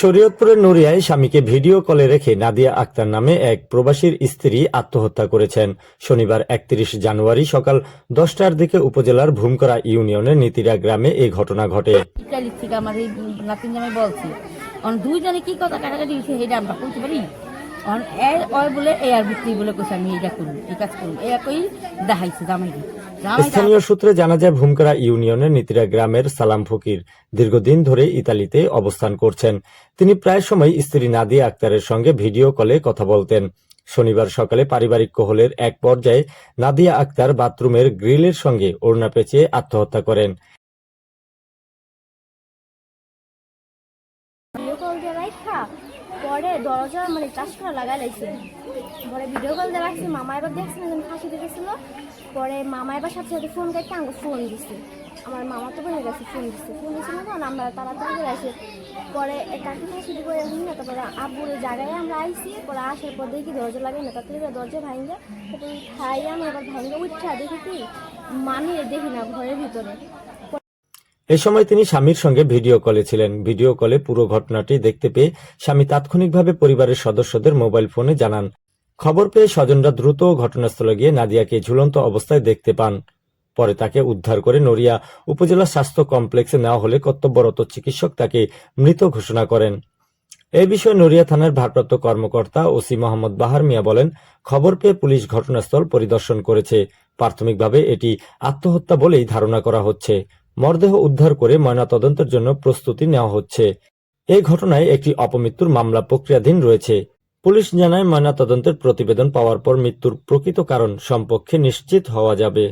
শরীয়তপুরের নড়িয়ায় স্বামীকে ভিডিও কলে রেখে নাদিয়া আক্তার নামে এক প্রবাসীর স্ত্রী আত্মহত্যা করেছেন। শনিবার একত্রিশ জানুয়ারি সকাল দশটার দিকে উপজেলার ভূমকরা ইউনিয়নের নীতিরা গ্রামে এই ঘটনা ঘটে। আমার নাতিন জামাই বলছি। দুইজনে কি কথা কাটাকাটি সেটা আমরা বলতে পারি? ওই বলে এ আর ভিত্তি বলে কইছে আমি এটা করুন এই কাজ করুন। এ কই দেখাইছে স্থানীয় সূত্রে জানা যায় ভূমকরা ইউনিয়নের নীতিরা গ্রামের সালাম ফকির দীর্ঘদিন ধরে ইতালিতে অবস্থান করছেন। তিনি প্রায় সময় স্ত্রী নাদিয়া আক্তারের সঙ্গে ভিডিও কলে কথা বলতেন। শনিবার সকালে পারিবারিক কোহলের এক পর্যায়ে নাদিয়া আক্তার বাথরুমের গ্রিলের সঙ্গে ওড়না পেঁচিয়ে আত্মহত্যা করেন। পরে দরজা মানে চাষ করা লাগাই লাইছে। পরে ভিডিও কল দিয়ে রাখছি, মামা এবার দেখছে না ফাঁসি দিতেছিল পরে মামা এবার সাথে সাথে ফোন করতে আমাকে ফোন দিছে। আমার মামা তো বলে গেছে ফোন দিচ্ছে ফোন দিছিল না আমরা তাড়াতাড়ি করে আসে। পরে কাকি ফাঁসি দিব এরকম না তারপরে আব্বুর জায়গায় আমরা আইসি পরে আসার পর দেখি দরজা লাগে না তারপরে দরজা ভাঙে। তারপরে খাই আমি এবার ভাঙে উঠছে দেখি কি? মানি দেখি না, ঘরের ভিতরে। এ সময় তিনি স্বামীর সঙ্গে ভিডিও কলে ছিলেন। ভিডিও কলে পুরো ঘটনাটি দেখতে পেয়ে স্বামী তাৎক্ষণিকভাবে পরিবারের সদস্যদের মোবাইল ফোনে জানান। খবর পেয়ে স্বজনরা দ্রুত ঘটনাস্থলে গিয়ে নাদিয়াকে ঝুলন্ত অবস্থায় দেখতে পান। পরে তাকে উদ্ধার করে নড়িয়া উপজেলা স্বাস্থ্য কমপ্লেক্সে নেওয়া হলে কর্তব্যরত চিকিৎসক তাকে মৃত ঘোষণা করেন। এ বিষয়ে নড়িয়া থানার ভারপ্রাপ্ত কর্মকর্তা ওসি মোহাম্মদ বাহার মিয়া বলেন, খবর পেয়ে পুলিশ ঘটনাস্থল পরিদর্শন করেছে। প্রাথমিকভাবে এটি আত্মহত্যা বলেই ধারণা করা হচ্ছে। মরদেহ উদ্ধার করে ময়নাতদন্তের জন্য প্রস্তুতি নেওয়া হচ্ছে এই ঘটনায় একটি অপমৃত্যুর মামলা প্রক্রিয়াধীন রয়েছে পুলিশ জানায় ময়নাতদন্তের প্রতিবেদন পাওয়ার পর মৃত্যুর প্রকৃত কারণ সম্পর্কে নিশ্চিত হওয়া যাবে